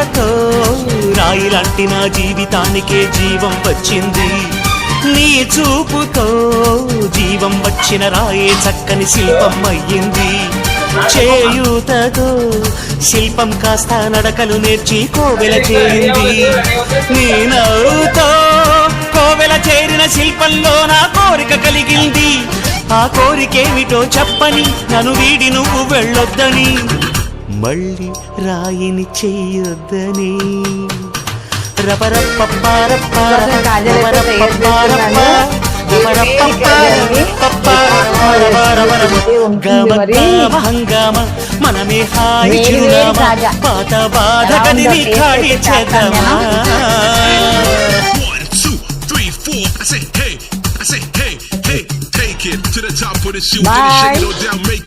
చేయుతతో రాయిలాంటి నా జీవితానికే జీవం వచ్చింది. నీ చూపుతో జీవం వచ్చిన రాయే చక్కని శిల్పం అయ్యింది చేయూతతో శిల్పం కాస్త నడకలు నేర్చి కోవెల చేరింది. నీ నవ్వుతో కోవెల చేరిన శిల్పంలో నా కోరిక కలిగింది. ఆ కోరికేమిటో చెప్పని నన్ను వీడి నువ్వు వెళ్ళొద్దని. మళ్ళీ రాయిని చెయ్యొద్దని మనమే హాయి చిరునామా పాత బాధ గదిని ఖాళీ చేద్దామా One, two, three, four. I say, hey, I say, hey, hey, take it to the top of the shoe. Bye. Finish it, no doubt, make